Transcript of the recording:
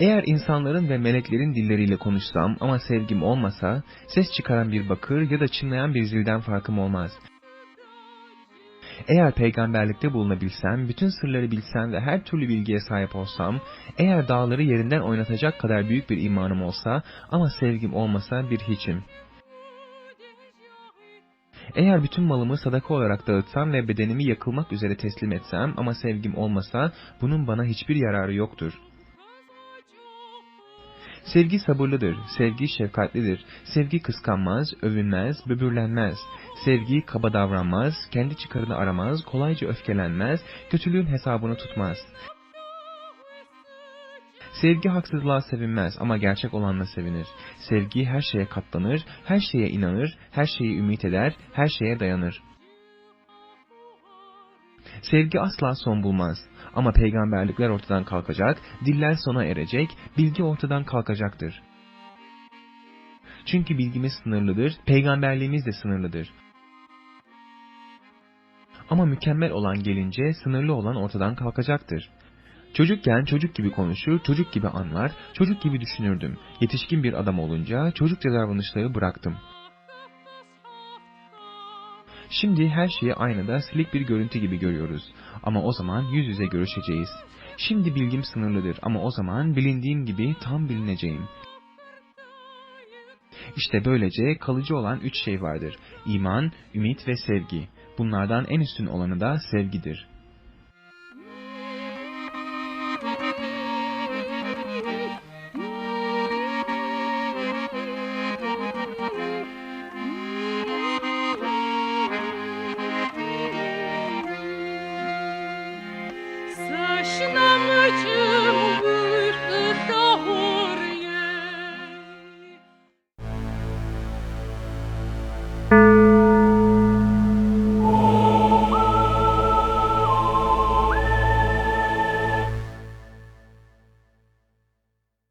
Eğer insanların ve meleklerin dilleriyle konuşsam ama sevgim olmasa, ses çıkaran bir bakır ya da çınlayan bir zilden farkım olmaz. Eğer peygamberlikte bulunabilsem, bütün sırları bilsem ve her türlü bilgiye sahip olsam, eğer dağları yerinden oynatacak kadar büyük bir imanım olsa ama sevgim olmasa bir hiçim. Eğer bütün malımı sadaka olarak dağıtsam ve bedenimi yakılmak üzere teslim etsem ama sevgim olmasa bunun bana hiçbir yararı yoktur. Sevgi sabırlıdır, sevgi şefkatlidir, sevgi kıskanmaz, övünmez, böbürlenmez. Sevgi kaba davranmaz, kendi çıkarını aramaz, kolayca öfkelenmez, kötülüğün hesabını tutmaz. Sevgi haksızlığa sevinmez ama gerçek olanla sevinir. Sevgi her şeye katlanır, her şeye inanır, her şeyi ümit eder, her şeye dayanır. Sevgi asla son bulmaz. Ama peygamberlikler ortadan kalkacak, diller sona erecek, bilgi ortadan kalkacaktır. Çünkü bilgimiz sınırlıdır, peygamberliğimiz de sınırlıdır. Ama mükemmel olan gelince sınırlı olan ortadan kalkacaktır. Çocukken çocuk gibi konuşur, çocuk gibi anlar, çocuk gibi düşünürdüm. Yetişkin bir adam olunca çocukça davranışları bıraktım. Şimdi her şeyi aynada silik bir görüntü gibi görüyoruz. Ama o zaman yüz yüze görüşeceğiz. Şimdi bilgim sınırlıdır ama o zaman bilindiğim gibi tam bilineceğim. İşte böylece kalıcı olan üç şey vardır. İman, ümit ve sevgi. Bunlardan en üstün olanı da sevgidir.